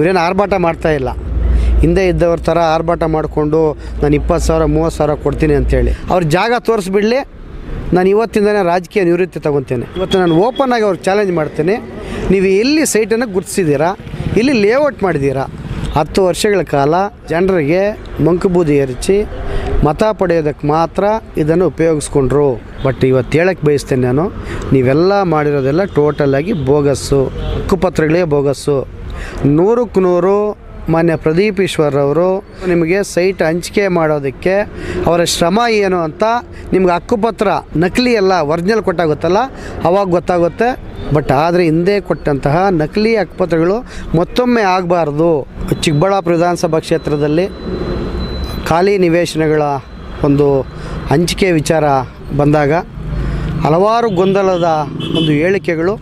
ಇವರೇನು ಆರ್ಭಾಟ ಮಾಡ್ತಾ ಇಲ್ಲ. ಹಿಂದೆ ಇದ್ದವ್ರ ಥರ ಆರ್ಭಾಟ ಮಾಡಿಕೊಂಡು ನಾನು ಇಪ್ಪತ್ತು ಸಾವಿರ, ಮೂವತ್ತು ಸಾವಿರ ಕೊಡ್ತೀನಿ ಅಂತೇಳಿ. ಅವ್ರ ಜಾಗ ತೋರಿಸ್ಬಿಡಲಿ, ನಾನು ಇವತ್ತಿಂದನೇ ರಾಜಕೀಯ ನಿವೃತ್ತಿ ತಗೊತೇನೆ. ಇವತ್ತು ನಾನು ಓಪನ್ ಆಗಿ ಅವ್ರಿಗೆ ಚಾಲೆಂಜ್ ಮಾಡ್ತೇನೆ. ನೀವು ಎಲ್ಲಿ ಸೈಟನ್ನು ಗುರುತಿಸಿದ್ದೀರಾ ಇಲ್ಲಿ ಲೇಔಟ್ ಮಾಡಿದ್ದೀರಾ, ಹತ್ತು ವರ್ಷಗಳ ಕಾಲ ಜನರಿಗೆ ಮಂಕುಬೂದಿ ಎರಚಿ ಮತ ಪಡೆಯೋದಕ್ಕೆ ಮಾತ್ರ ಇದನ್ನು ಉಪಯೋಗಿಸ್ಕೊಂಡ್ರು. ಬಟ್ ಇವತ್ತು ಹೇಳಕ್ಕೆ ಬಯಸ್ತೇನೆ ನಾನು, ನೀವೆಲ್ಲ ಮಾಡಿರೋದೆಲ್ಲ ಟೋಟಲ್ ಆಗಿ ಬೋಗಸ್ಸು ಹಕ್ಕುಪತ್ರಗಳೇ ಬೋಗಸ್ಸು ನೂರಕ್ಕೆ ನೂರು ಮಾನ್ಯ ಪ್ರದೀಪ್ ಈಶ್ವರ್ ಅವರು ನಿಮಗೆ ಸೈಟ್ ಹಂಚಿಕೆ ಮಾಡೋದಕ್ಕೆ ಅವರ ಶ್ರಮ ಏನು ಅಂತ ನಿಮ್ಗೆ ಹಕ್ಕುಪತ್ರ ನಕಲಿ ಎಲ್ಲ ಒರಿಜಿನಲ್ ಕೊಟ್ಟಾಗುತ್ತಲ್ಲ, ಅವಾಗ ಗೊತ್ತಾಗುತ್ತೆ. ಬಟ್ ಆದರೆ ಹಿಂದೆ ಕೊಟ್ಟಂತಹ ನಕಲಿ ಹಕ್ಕುಪತ್ರಗಳು ಮತ್ತೊಮ್ಮೆ ಆಗಬಾರ್ದು. ಚಿಕ್ಕಬಳ್ಳಾಪುರ ವಿಧಾನಸಭಾ ಕ್ಷೇತ್ರದಲ್ಲಿ ಖಾಲಿ ನಿವೇಶನಗಳ ಒಂದು ಹಂಚಿಕೆ ವಿಚಾರ ಬಂದಾಗ ಹಲವಾರು ಗೊಂದಲದ ಒಂದು ಹೇಳಿಕೆಗಳು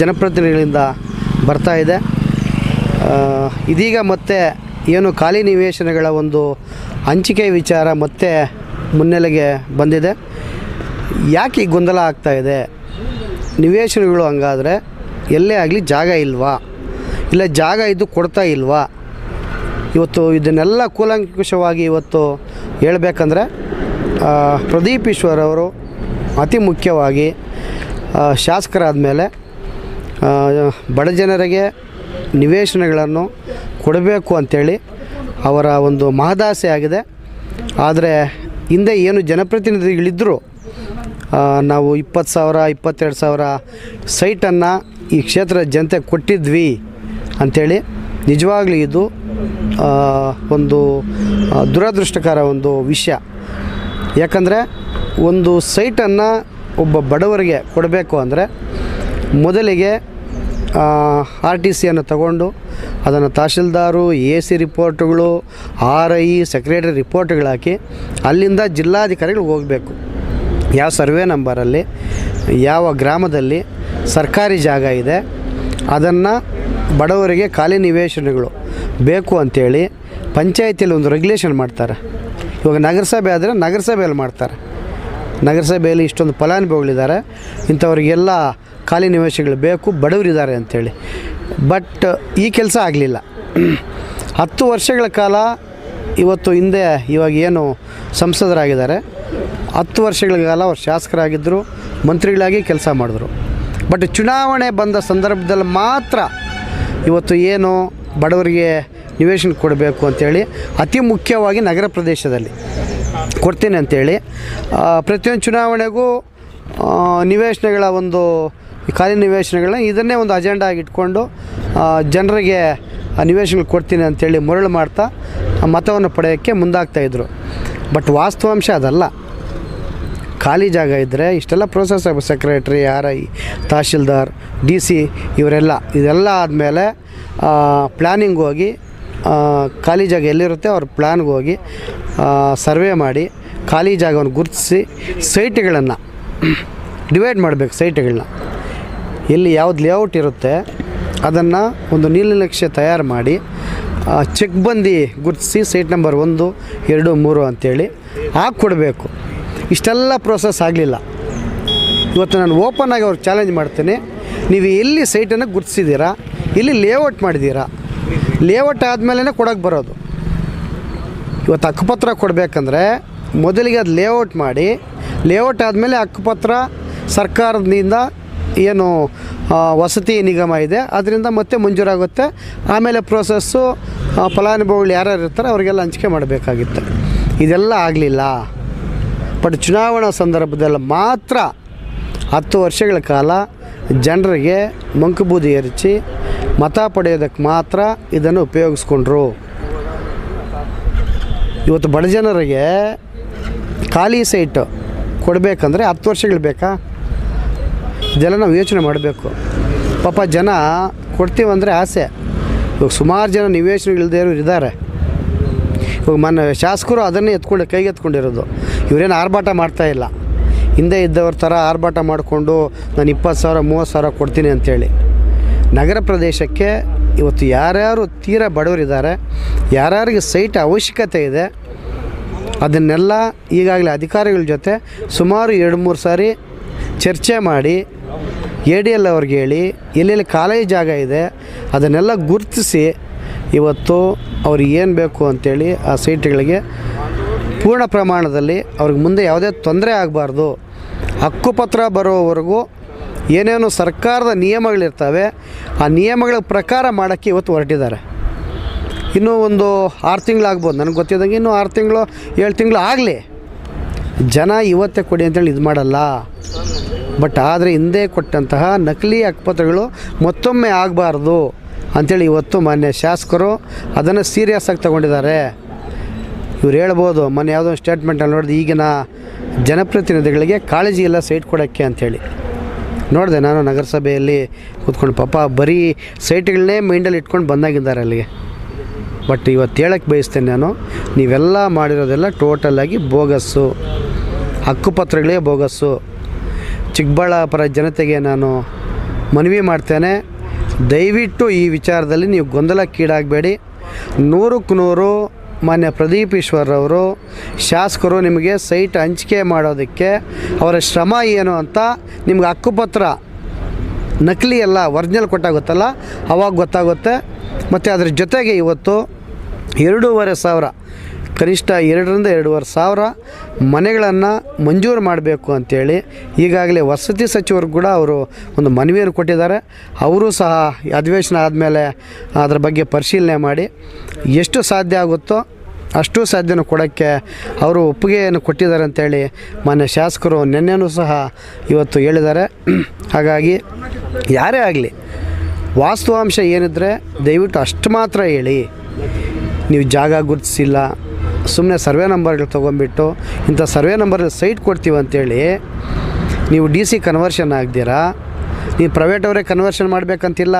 ಜನಪ್ರತಿನಿಧಿಗಳಿಂದ ಬರ್ತಾ ಇದೆ. ಇದೀಗ ಮತ್ತೆ ಏನು ಖಾಲಿ ನಿವೇಶನಗಳ ಒಂದು ಹಂಚಿಕೆ ವಿಚಾರ ಮತ್ತೆ ಮುನ್ನೆಲೆಗೆ ಬಂದಿದೆ. ಯಾಕೆ ಗೊಂದಲ ಆಗ್ತಾ ಇದೆ? ನಿವೇಶನಗಳು ಹಂಗಾದರೆ ಎಲ್ಲೇ ಆಗಲಿ ಜಾಗ ಇಲ್ವಾ? ಇಲ್ಲ ಜಾಗ ಇದ್ದು ಕೊಡ್ತಾ ಇಲ್ವಾ? ಇವತ್ತು ಇದನ್ನೆಲ್ಲ ಕೂಲಂಕುಷವಾಗಿ ಇವತ್ತು ಹೇಳಬೇಕಂದ್ರೆ ಪ್ರದೀಪ್ ಈಶ್ವರ್ ಅವರು ಅತಿ ಮುಖ್ಯವಾಗಿ ಶಾಸಕರಾದ ಮೇಲೆ ಬಡ ಜನರಿಗೆ ನಿವೇಶನಗಳನ್ನು ಕೊಡಬೇಕು ಅಂಥೇಳಿ ಅವರ ಒಂದು ಮಹದಾಸೆ ಆಗಿದೆ. ಆದರೆ ಹಿಂದೆ ಏನು ಜನಪ್ರತಿನಿಧಿಗಳಿದ್ದರೂ ನಾವು ಇಪ್ಪತ್ತು ಸಾವಿರ, ಇಪ್ಪತ್ತೆರಡು ಸಾವಿರ ಸೈಟನ್ನು ಈ ಕ್ಷೇತ್ರದ ಜನತೆ ಕೊಟ್ಟಿದ್ವಿ ಅಂಥೇಳಿ ನಿಜವಾಗ್ಲೂ ಇದು ಒಂದು ದುರದೃಷ್ಟಕರ ಒಂದು ವಿಷಯ. ಯಾಕಂದರೆ ಒಂದು ಸೈಟನ್ನು ಒಬ್ಬ ಬಡವರಿಗೆ ಕೊಡಬೇಕು ಅಂದರೆ ಮೊದಲಿಗೆ ಆರ್ ಟಿ ಸಿಯನ್ನು ತಗೊಂಡು ಅದನ್ನು ತಹಶೀಲ್ದಾರು, ಎ ಸಿ ರಿಪೋರ್ಟ್ಗಳು, ಆರ್ ಐ, ಸೆಕ್ರೆಟರಿ ರಿಪೋರ್ಟ್ಗಳಾಕಿ ಅಲ್ಲಿಂದ ಜಿಲ್ಲಾಧಿಕಾರಿಗಳು ಹೋಗಬೇಕು. ಯಾವ ಸರ್ವೆ ನಂಬರಲ್ಲಿ, ಯಾವ ಗ್ರಾಮದಲ್ಲಿ ಸರ್ಕಾರಿ ಜಾಗ ಇದೆ, ಅದನ್ನು ಬಡವರಿಗೆ ಖಾಲಿ ನಿವೇಶನಗಳು ಬೇಕು ಅಂಥೇಳಿ ಪಂಚಾಯತಿಯಲ್ಲಿ ಒಂದು ರೆಗ್ಯುಲೇಷನ್ ಮಾಡ್ತಾರೆ. ಇವಾಗ ನಗರಸಭೆ ಆದರೆ ನಗರಸಭೆಯಲ್ಲಿ ಮಾಡ್ತಾರೆ. ನಗರಸಭೆಯಲ್ಲಿ ಇಷ್ಟೊಂದು ಫಲಾನುಭವಿಗಳಿದ್ದಾರೆ. ಇಂಥವ್ರಿಗೆಲ್ಲ ಖಾಲಿ ನಿವೇಶನಗಳು ಬೇಕು, ಬಡವರಿದ್ದಾರೆ ಅಂಥೇಳಿ ಬಟ್ ಈ ಕೆಲಸ ಆಗಲಿಲ್ಲ. ಹತ್ತು ವರ್ಷಗಳ ಕಾಲ ಇವತ್ತು ಹಿಂದೆ ಇವಾಗ ಏನು ಸಂಸದರಾಗಿದ್ದಾರೆ. ಹತ್ತು ವರ್ಷಗಳ ಕಾಲ ಅವ್ರು ಶಾಸಕರಾಗಿದ್ದರು, ಮಂತ್ರಿಗಳಾಗಿ ಕೆಲಸ ಮಾಡಿದ್ರು. ಬಟ್ ಚುನಾವಣೆ ಬಂದ ಸಂದರ್ಭದಲ್ಲಿ ಮಾತ್ರ ಇವತ್ತು ಏನು ಬಡವರಿಗೆ ನಿವೇಶನ ಕೊಡಬೇಕು ಅಂಥೇಳಿ ಅತಿ ಮುಖ್ಯವಾಗಿ ನಗರ ಪ್ರದೇಶದಲ್ಲಿ. ಕೊಡ್ತೀನಿ ಅಂತೇಳಿ. ಪ್ರತಿಯೊಂದು ಚುನಾವಣೆಗೂ ನಿವೇಶನಗಳ ಒಂದು ಕಾರ್ಯನಿವೇಶನಗಳನ್ನ ಇದನ್ನೇ ಒಂದು ಅಜೆಂಡಾ ಆಗಿ ಇಟ್ಕೊಂಡು ಆ, ಜನರಿಗೆ ಆ ನಿವೇಶನಗಳು ಕೊಡ್ತೀನಿ ಅಂತೇಳಿ ಮರಳು ಮಾಡ್ತಾ ಮತವನ್ನು ಪಡೆಯೋಕ್ಕೆ ಮುಂದಾಗ್ತಾಯಿದ್ರು ಬಟ್ ವಾಸ್ತವಾಂಶ ಅದಲ್ಲ. ಖಾಲಿ ಜಾಗ ಇದ್ದರೆ ಇಷ್ಟೆಲ್ಲ ಪ್ರೋಸೆಸ್ ಆಗಬೇಕು secretary R I tahsildar D C ಇವರೆಲ್ಲ ಇದೆಲ್ಲ ಆದಮೇಲೆ ಪ್ಲ್ಯಾನಿಂಗ್ ಹೋಗಿ ಖಾಲಿ ಜಾಗ ಎಲ್ಲಿರುತ್ತೆ ಅವ್ರ ಪ್ಲ್ಯಾನ್ಗೆ ಹೋಗಿ ಸರ್ವೆ ಮಾಡಿ ಖಾಲಿ ಜಾಗವನ್ನು ಗುರುತಿಸಿ ಸೈಟ್ಗಳನ್ನು ಡಿವೈಡ್ ಮಾಡಬೇಕು ಸೈಟ್ಗಳನ್ನ. ಎಲ್ಲಿ ಯಾವ್ದು ಲೇಔಟ್ ಇರುತ್ತೆ ಅದನ್ನು ಒಂದು ನೀಲನಕ್ಷೆ ತಯಾರು ಮಾಡಿ ಚೆಕ್ ಬಂದು ಗುರುತಿಸಿ ಸೈಟ್ ನಂಬರ್ ಒಂದು, ಎರಡು, ಮೂರು ಅಂಥೇಳಿ ಕೊಡಬೇಕು ಇಷ್ಟೆಲ್ಲ ಪ್ರೋಸೆಸ್ ಆಗಲಿಲ್ಲ. ಇವತ್ತು ನಾನು ಓಪನ್ ಆಗಿ ಅವ್ರಿಗೆ ಚಾಲೆಂಜ್ ಮಾಡ್ತೀನಿ. ನೀವು ಎಲ್ಲಿ ಸೈಟನ್ನು ಗುರುತಿಸಿದ್ದೀರಾ, ಎಲ್ಲಿ ಲೇಔಟ್ ಮಾಡಿದ್ದೀರಾ ಲೇಔಟ್ ಆದಮೇಲೆ ಕೊಡೋಕೆ ಬರೋದು. ಇವತ್ತು ಹಕ್ಕುಪತ್ರ ಕೊಡಬೇಕಂದ್ರೆ ಮೊದಲಿಗೆ ಅದು ಲೇಔಟ್ ಮಾಡಿ ಲೇಔಟ್ ಆದಮೇಲೆ ಹಕ್ಕುಪತ್ರ ಸರ್ಕಾರದಿಂದ ಏನು ವಸತಿ ನಿಗಮ ಇದೆ, ಅದರಿಂದ ಮತ್ತೆ ಮಂಜೂರಾಗುತ್ತೆ. ಆಮೇಲೆ ಪ್ರೋಸೆಸ್ಸು ಫಲಾನುಭವಿಗಳು ಯಾರ್ಯಾರು ಇರ್ತಾರೆ ಅವರಿಗೆಲ್ಲ ಹಂಚಿಕೆ ಮಾಡಬೇಕಾಗಿತ್ತು. ಇದೆಲ್ಲ ಆಗಲಿಲ್ಲ. ಬಟ್ ಚುನಾವಣಾ ಸಂದರ್ಭದಲ್ಲಿ ಮಾತ್ರ ಹತ್ತು ವರ್ಷಗಳ ಕಾಲ ಜನರಿಗೆ ಮಂಕುಬೂದಿ ಎರಚಿ ಮತ ಪಡೆಯೋದಕ್ಕೆ ಮಾತ್ರ ಇದನ್ನು ಉಪಯೋಗಿಸ್ಕೊಂಡ್ರು. ಇವತ್ತು ಬಡ ಜನರಿಗೆ ಖಾಲಿ ಸೈಟು ಕೊಡಬೇಕಂದ್ರೆ ಹತ್ತು ವರ್ಷಗಳು ಬೇಕಾ? ಇದೆಲ್ಲ ನಾವು ಯೋಚನೆ ಮಾಡಬೇಕು. ಪಾಪ ಜನ ಕೊಡ್ತೀವಂದರೆ ಆಸೆ. ಇವಾಗ ಸುಮಾರು ಜನ ನಿವೇಶನಗಳಿಲ್ಲದೆ ಇರೋರು ಇದ್ದಾರೆ. ಇವಾಗ ಮೊನ್ನೆ ಶಾಸಕರು ಅದನ್ನೇ ಎತ್ಕೊಂಡು ಕೈಗೆ ಎತ್ಕೊಂಡಿರೋದು. ಇವರೇನು ಆರ್ಭಾಟ ಮಾಡ್ತಾ ಇಲ್ಲ. ಹಿಂದೆ ಇದ್ದವ್ರ ಥರ ಆರ್ಭಾಟ ಮಾಡಿಕೊಂಡು ನಾನು ಇಪ್ಪತ್ತು ಸಾವಿರ, ಮೂವತ್ತು ಸಾವಿರ ಕೊಡ್ತೀನಿ ಅಂಥೇಳಿ ನಗರ ಪ್ರದೇಶಕ್ಕೆ ಇವತ್ತು ಯಾರ್ಯಾರು ತೀರಾ ಬಡವರಿದ್ದಾರೆ, ಯಾರ್ಯಾರಿಗೆ ಸೈಟ್ ಅವಶ್ಯಕತೆ ಇದೆ, ಅದನ್ನೆಲ್ಲ ಈಗಾಗಲೇ ಅಧಿಕಾರಿಗಳ ಜೊತೆ ಸುಮಾರು ಎರಡು ಮೂರು ಸಾರಿ ಚರ್ಚೆ ಮಾಡಿ, ಎ ಡಿ ಎಲ್ ಅವ್ರಿಗೆ ಹೇಳಿ, ಎಲ್ಲೆಲ್ಲಿ ಖಾಲಿ ಜಾಗ ಇದೆ, ಅದನ್ನೆಲ್ಲ ಗುರುತಿಸಿ ಇವತ್ತು ಅವ್ರಿಗೆ ಏನು ಬೇಕು ಅಂಥೇಳಿ ಆ ಸೈಟ್ಗಳಿಗೆ ಪೂರ್ಣ ಪ್ರಮಾಣದಲ್ಲಿ ಅವ್ರಿಗೆ ಮುಂದೆ ಯಾವುದೇ ತೊಂದರೆ ಆಗಬಾರ್ದು. ಹಕ್ಕುಪತ್ರ ಬರೋವರೆಗೂ ಏನೇನು ಸರ್ಕಾರದ ನಿಯಮಗಳಿರ್ತವೆ, ಆ ನಿಯಮಗಳ ಪ್ರಕಾರ ಮಾಡೋಕ್ಕೆ ಇವತ್ತು ಹೊರಟಿದ್ದಾರೆ. ಇನ್ನೂ ಒಂದು ಆರು ತಿಂಗಳಾಗ್ಬೋದು ನನಗೆ ಗೊತ್ತಿದ್ದಂಗೆ ಇನ್ನೂ ಆರು ತಿಂಗಳು, ಏಳು ತಿಂಗಳು ಆಗಲಿ. ಜನ ಇವತ್ತೇ ಕೊಡಿ ಅಂತೇಳಿ ಇದು ಮಾಡಲ್ಲ. ಬಟ್ ಆದರೆ ಹಿಂದೆ ಕೊಟ್ಟಂತಹ ನಕಲಿ ಅಕ್ಪತ್ರಗಳು ಮತ್ತೊಮ್ಮೆ ಆಗಬಾರ್ದು ಅಂಥೇಳಿ ಇವತ್ತು ಮಾನ್ಯ ಶಾಸಕರು ಅದನ್ನು ಸೀರಿಯಸ್ ಆಗಿ ತಗೊಂಡಿದ್ದಾರೆ. ಇವ್ರು ಹೇಳ್ಬೋದು, ಮೊನ್ನೆ ಯಾವುದೋ ಸ್ಟೇಟ್ಮೆಂಟಲ್ಲಿ ನೋಡಿದ್ರೆ ಈಗಿನ ಜನಪ್ರತಿನಿಧಿಗಳಿಗೆ ಕಾಳಜಿ ಎಲ್ಲ ಸೈಟ್ ಕೊಡೋಕ್ಕೆ ಅಂಥೇಳಿ ನೋಡಿದೆ ನಾನು ನಗರಸಭೆಯಲ್ಲಿ ಕೂತ್ಕೊಂಡು, ಪಾಪ ಬರೀ ಸೈಟ್ಗಳನ್ನೇ ಮೈಂಡಲ್ಲಿ ಇಟ್ಕೊಂಡು ಬಂದಾಗಿದ್ದಾರೆ ಅಲ್ಲಿಗೆ. ಬಟ್ ಇವತ್ತು ಹೇಳಕ್ಕೆ ಬಯಸ್ತೇನೆ ನಾನು, ನೀವೆಲ್ಲ ಮಾಡಿರೋದೆಲ್ಲ ಟೋಟಲಾಗಿ ಬೋಗಸ್ಸು. ಹಕ್ಕುಪತ್ರಗಳೇ ಬೋಗಸ್ಸು. ಚಿಕ್ಕಬಳ್ಳಾಪುರ ಜನತೆಗೆ ನಾನು ಮನವಿ ಮಾಡ್ತೇನೆ. ದಯವಿಟ್ಟು ಈ ವಿಚಾರದಲ್ಲಿ ನೀವು ಗೊಂದಲಕ್ಕೀಡಾಗಬೇಡಿ. ನೂರಕ್ಕೆ ನೂರು ಮಾನ್ಯ ಪ್ರದೀಪ್ ಶಾಸಕರು ನಿಮಗೆ ಸೈಟ್ ಹಂಚಿಕೆ ಮಾಡೋದಕ್ಕೆ ಅವರ ಶ್ರಮ ಏನು ಅಂತ ನಿಮ್ಗೆ ಹಕ್ಕುಪತ್ರ ನಕಲಿ ಎಲ್ಲ ಒರಿಜಿನಲ್ ಕೊಟ್ಟಾಗುತ್ತಲ್ಲ, ಅವಾಗ ಗೊತ್ತಾಗುತ್ತೆ. ಮತ್ತು ಅದ್ರ ಜೊತೆಗೆ ಇವತ್ತು ಎರಡೂವರೆ ಸಾವಿರ, ಕನಿಷ್ಠ ಎರಡರಿಂದ ಎರಡೂವರೆ ಸಾವಿರ ಮನೆಗಳನ್ನು ಮಂಜೂರು ಮಾಡಬೇಕು ಅಂಥೇಳಿ ಈಗಾಗಲೇ ವಸತಿ ಸಚಿವರು ಕೂಡ ಅವರು ಒಂದು ಮನವಿಯನ್ನು ಕೊಟ್ಟಿದ್ದಾರೆ. ಅವರು ಸಹ ಅಧಿವೇಶನ ಆದಮೇಲೆ ಅದರ ಬಗ್ಗೆ ಪರಿಶೀಲನೆ ಮಾಡಿ ಎಷ್ಟು ಸಾಧ್ಯ ಆಗುತ್ತೋ ಅಷ್ಟು ಸಾಧ್ಯನೂ ಕೊಡೋಕ್ಕೆ ಅವರು ಒಪ್ಪಿಗೆಯನ್ನು ಕೊಟ್ಟಿದ್ದಾರೆ ಅಂತೇಳಿ ಮಾನ್ಯ ಶಾಸಕರು ನಿನ್ನೆನೂ ಸಹ ಇವತ್ತು ಹೇಳಿದ್ದಾರೆ. ಹಾಗಾಗಿ ಯಾರೇ ಆಗಲಿ ವಾಸ್ತವಾಂಶ ಏನಿದ್ರೆ ದಯವಿಟ್ಟು ಅಷ್ಟು ಮಾತ್ರ ಹೇಳಿ. ನೀವು ಜಾಗ ಗುರುತಿಸಿಲ್ಲ ಸುಮ್ಮನೆ ಸರ್ವೆ ನಂಬರ್ಗಳು ತೊಗೊಂಬಿಟ್ಟು ಇಂಥ ಸರ್ವೆ ನಂಬರ್ ಸೈಟ್ ಕೊಡ್ತೀವಿ ಅಂತೇಳಿ ನೀವು ಡಿ ಸಿ ಕನ್ವರ್ಷನ್ ಆಗ್ದಿರಾ? ನೀವು ಪ್ರೈವೇಟವರೇ ಕನ್ವರ್ಷನ್ ಮಾಡಬೇಕಂತಿಲ್ಲ?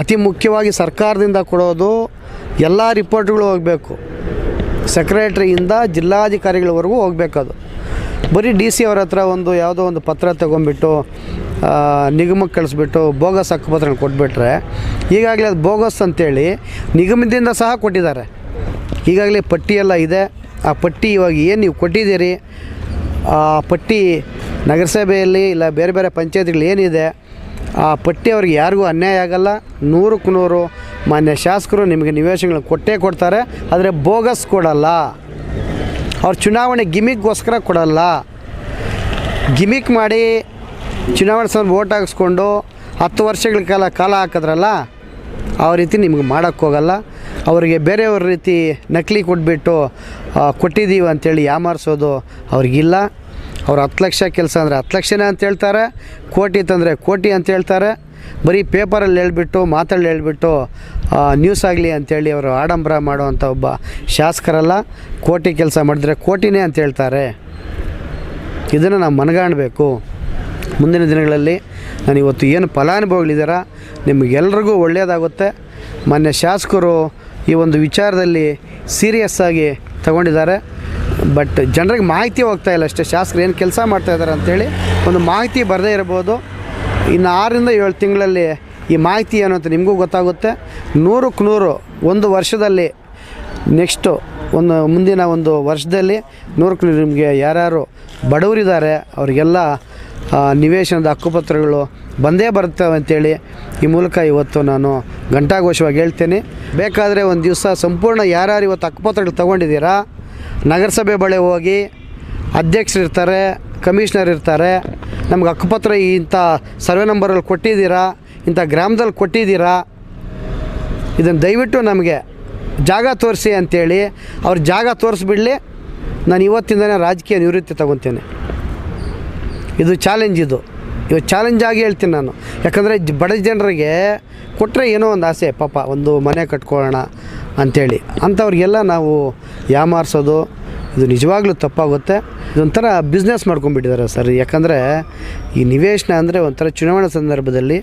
ಅತಿ ಮುಖ್ಯವಾಗಿ ಸರ್ಕಾರದಿಂದ ಕೊಡೋದು ಎಲ್ಲ ರಿಪೋರ್ಟ್ಗಳು ಹೋಗಬೇಕು. ಸೆಕ್ರೆಟ್ರಿಯಿಂದ ಜಿಲ್ಲಾಧಿಕಾರಿಗಳವರೆಗೂ ಹೋಗ್ಬೇಕದು. ಬರೀ ಡಿ ಸಿ ಅವ್ರ ಹತ್ರ ಒಂದು ಯಾವುದೋ ಒಂದು ಪತ್ರ ತೊಗೊಂಬಿಟ್ಟು ನಿಗಮಕ್ಕೆ ಕಳಿಸ್ಬಿಟ್ಟು ಬೋಗಸ್ ಹಕ್ಕುಪತ್ರ ಕೊಟ್ಬಿಟ್ರೆ, ಈಗಾಗಲೇ ಅದು ಬೋಗಸ್ ಅಂತೇಳಿ ನಿಗಮದಿಂದ ಸಹ ಕೊಟ್ಟಿದ್ದಾರೆ. ಈಗಾಗಲೇ ಪಟ್ಟಿ ಎಲ್ಲ ಇದೆ. ಆ ಪಟ್ಟಿ ಇವಾಗ ಏನು ನೀವು ಕೊಟ್ಟಿದ್ದೀರಿ? ಆ ಪಟ್ಟಿ ನಗರಸಭೆಯಲ್ಲಿ ಇಲ್ಲ ಬೇರೆ ಬೇರೆ ಪಂಚಾಯತ್ಗಳು ಏನಿದೆ? ಆ ಪಟ್ಟಿ ಅವ್ರಿಗೆ ಯಾರಿಗೂ ಅನ್ಯಾಯ ಆಗಲ್ಲ. ನೂರಕ್ಕೆ ನೂರು ಮಾನ್ಯ ಶಾಸಕರು ನಿಮಗೆ ನಿವೇಶನಗಳು ಕೊಟ್ಟೇ ಕೊಡ್ತಾರೆ. ಆದರೆ ಬೋಗಸ್ ಕೊಡಲ್ಲ. ಅವ್ರು ಚುನಾವಣೆ ಗಿಮಿಕ್ಗೋಸ್ಕರ ಕೊಡಲ್ಲ. ಗಿಮಿಕ್ ಮಾಡಿ ಚುನಾವಣೆ ಸಲ ವೋಟ್ ಹಾಕಿಸ್ಕೊಂಡು ಹತ್ತು ವರ್ಷಗಳ ಕಾಲ ಕಾಲ ಹಾಕಿದ್ರಲ್ಲ, ಆ ರೀತಿ ನಿಮ್ಗೆ ಮಾಡೋಕ್ಕೋಗಲ್ಲ ಅವರಿಗೆ ಬೇರೆಯವ್ರ ರೀತಿ ನಕಲಿ ಕೊಟ್ಬಿಟ್ಟು ಕೊಟ್ಟಿದ್ದೀವಿ ಅಂತೇಳಿ ಯಾಮಾರಿಸೋದು ಅವ್ರಿಗಿಲ್ಲ. ಅವ್ರು ಹತ್ತು ಲಕ್ಷ ಕೆಲಸ ಅಂದರೆ ಹತ್ತು ಲಕ್ಷನೇ ಅಂತ ಹೇಳ್ತಾರೆ, ಕೋಟಿ ತಂದರೆ ಕೋಟಿ ಅಂತ ಹೇಳ್ತಾರೆ. ಬರೀ ಪೇಪರಲ್ಲಿ ಹೇಳ್ಬಿಟ್ಟು, ಮಾತಲ್ಲಿ ಹೇಳ್ಬಿಟ್ಟು ನ್ಯೂಸ್ ಆಗಲಿ ಅಂತೇಳಿ ಅವರು ಆಡಂಬರ ಮಾಡುವಂಥ ಒಬ್ಬ ಶಾಸಕರಲ್ಲ, ಕೋಟಿ ಕೆಲಸ ಮಾಡಿದ್ರೆ ಕೋಟಿನೇ ಅಂತ ಹೇಳ್ತಾರೆ. ಇದನ್ನು ನಾವು ಮನಗಾಣಬೇಕು. ಮುಂದಿನ ದಿನಗಳಲ್ಲಿ ನಾನು ಇವತ್ತು ಏನು ಫಲಾನುಭವಿಗಳಿದ್ದೀರಾ ನಿಮಗೆಲ್ರಿಗೂ ಒಳ್ಳೆಯದಾಗುತ್ತೆ ಮಾನ್ಯ ಶಾಸಕರು ಈ ಒಂದು ವಿಚಾರದಲ್ಲಿ ಸೀರಿಯಸ್ ಆಗಿ ತಗೊಂಡಿದ್ದಾರೆ. ಬಟ್ ಜನರಿಗೆ ಮಾಹಿತಿ ಹೋಗ್ತಾ ಇಲ್ಲ ಅಷ್ಟೇ. ಶಾಸಕರು ಏನು ಕೆಲಸ ಮಾಡ್ತಾಯಿದ್ದಾರೆ ಅಂಥೇಳಿ ಒಂದು ಮಾಹಿತಿ ಬರದೇ ಇರ್ಬೋದು. ಇನ್ನು ಆರರಿಂದ ಏಳು ತಿಂಗಳಲ್ಲಿ ಈ ಮಾಹಿತಿ ಏನು ಅಂತ ನಿಮಗೂ ಗೊತ್ತಾಗುತ್ತೆ. ನೂರಕ್ಕೆ ನೂರು ಒಂದು ವರ್ಷದಲ್ಲಿ ನೆಕ್ಸ್ಟು ಒಂದು ಮುಂದಿನ ಒಂದು ವರ್ಷದಲ್ಲಿ ನೂರಕ್ಕೆ ನೂರು ನಿಮಗೆ ಯಾರ್ಯಾರು ಬಡವರಿದ್ದಾರೆ, ಅವರಿಗೆಲ್ಲ ನಿವೇಶನದ ಹಕ್ಕುಪತ್ರಗಳು ಬಂದೇ ಬರ್ತವೆ ಅಂತೇಳಿ ಈ ಮೂಲಕ ಇವತ್ತು ನಾನು ಘಂಟಾಘೋಷವಾಗಿ ಹೇಳ್ತೇನೆ. ಬೇಕಾದರೆ ಒಂದು ದಿವಸ ಸಂಪೂರ್ಣ ಯಾರ್ಯಾರು ಇವತ್ತು ಹಕ್ಕುಪತ್ರಗಳು ತೊಗೊಂಡಿದ್ದೀರಾ ನಗರಸಭೆ ಬಳಿ ಹೋಗಿ ಅಧ್ಯಕ್ಷರು ಇರ್ತಾರೆ, ಕಮಿಷನರ್ ಇರ್ತಾರೆ. ನಮ್ಗೆ ಹಕ್ಕುಪತ್ರ ಇಂಥ ಸರ್ವೆ ನಂಬರಲ್ಲಿ ಕೊಟ್ಟಿದ್ದೀರಾ, ಇಂಥ ಗ್ರಾಮದಲ್ಲಿ ಕೊಟ್ಟಿದ್ದೀರಾ? ಇದನ್ನು ದಯವಿಟ್ಟು ನಮಗೆ ಜಾಗ ತೋರಿಸಿ ಅಂಥೇಳಿ ಅವ್ರ ಜಾಗ ತೋರಿಸ್ಬಿಡಲಿ, ನಾನು ಇವತ್ತಿಂದನೇ ರಾಜಕೀಯ ನಿವೃತ್ತಿ ತಗೊತೇನೆ ಇದು ಚಾಲೆಂಜ್ ಇದು. ಇವತ್ತು ಚಾಲೆಂಜ್ ಆಗಿ ಹೇಳ್ತೀನಿ ನಾನು. ಯಾಕಂದರೆ ಬಡ ಜನರಿಗೆ ಕೊಟ್ಟರೆ ಏನೋ ಒಂದು ಆಸೆ, ಪಾಪ ಒಂದು ಮನೆ ಕಟ್ಕೊಳ್ಳೋಣ ಅಂಥೇಳಿ ಅಂಥವ್ರಿಗೆಲ್ಲ ನಾವು ಯಾಮಾರಿಸೋದು, ಇದು ನಿಜವಾಗ್ಲೂ ತಪ್ಪಾಗುತ್ತೆ. ಇದೊಂಥರ ಬಿಸ್ನೆಸ್ ಮಾಡ್ಕೊಂಡ್ಬಿಟ್ಟಿದ್ದಾರೆ ಸರ್. ಯಾಕಂದರೆ ಈ ನಿವೇಶನ ಅಂದರೆ ಒಂಥರ ಚುನಾವಣೆ ಸಂದರ್ಭದಲ್ಲಿ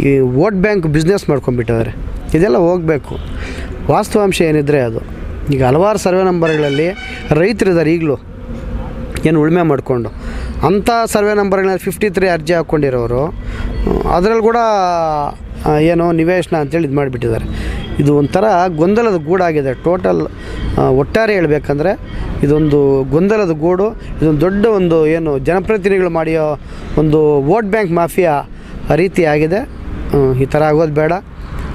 ಈ ವೋಟ್ ಬ್ಯಾಂಕ್ ಬಿಸ್ನೆಸ್ ಮಾಡ್ಕೊಂಡ್ಬಿಟ್ಟಿದ್ದಾರೆ. ಇದೆಲ್ಲ ಹೋಗಬೇಕು. ವಾಸ್ತವಾಂಶ ಏನಿದ್ರೆ ಅದು. ಈಗ ಹಲವಾರು ಸರ್ವೆ ನಂಬರ್ಗಳಲ್ಲಿ ರೈತರಿದ್ದಾರೆ ಈಗಲೂ. ಏನು ಉಳುಮೆ ಮಾಡಿಕೊಂಡು. ಅಂಥ ಸರ್ವೆ ನಂಬರ್ಗಳಲ್ಲಿ ಫಿಫ್ಟಿ ತ್ರೀ ಅರ್ಜಿ ಹಾಕ್ಕೊಂಡಿರೋರು, ಅದರಲ್ಲಿ ಕೂಡ ಏನು ನಿವೇಶನ ಅಂತೇಳಿ ಇದು ಮಾಡಿಬಿಟ್ಟಿದ್ದಾರೆ. ಇದು ಒಂಥರ ಗೊಂದಲದ ಗೂಡಾಗಿದೆ. ಟೋಟಲ್ ಒಟ್ಟಾರೆ ಹೇಳಬೇಕಂದ್ರೆ, ಇದೊಂದು ಗೊಂದಲದ ಗೂಡು, ಇದೊಂದು ದೊಡ್ಡ ಒಂದು ಏನು ಜನಪ್ರತಿನಿಧಿಗಳು ಮಾಡಿಯೋ ಒಂದು ವೋಟ್ ಬ್ಯಾಂಕ್ ಮಾಫಿಯಾ ರೀತಿ ಆಗಿದೆ ಈ ಥರ ಆಗೋದು ಬೇಡ.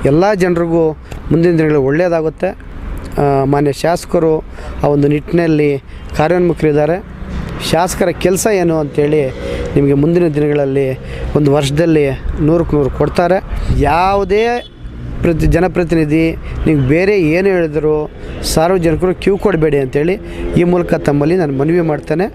ಎಲ್ಲ ಜನರಿಗೂ ಮುಂದಿನ ದಿನಗಳಲ್ಲಿ ಒಳ್ಳೆಯದಾಗುತ್ತೆ ಮಾನ್ಯ ಶಾಸಕರು ಆ ಒಂದು ನಿಟ್ಟಿನಲ್ಲಿ ಕಾರ್ಯೋನ್ಮುಖರಿದ್ದಾರೆ. ಶಾಸಕರ ಕೆಲಸ ಏನು ಅಂತೇಳಿ ನಿಮಗೆ ಮುಂದಿನ ದಿನಗಳಲ್ಲಿ ಒಂದು ವರ್ಷದಲ್ಲಿ ನೂರಕ್ಕೆ ನೂರು ಕೊಡ್ತಾರೆ. ಯಾವುದೇ ಪ್ರತಿ ಜನಪ್ರತಿನಿಧಿ ನೀವು ಬೇರೆ ಏನು ಹೇಳಿದ್ರು ಸಾರ್ವಜನಿಕರು ಕ್ಯೂ ಕೊಡಬೇಡಿ ಅಂತೇಳಿ ಈ ಮೂಲಕ ತಮ್ಮಲ್ಲಿ ನಾನು ಮನವಿ ಮಾಡ್ತೇನೆ.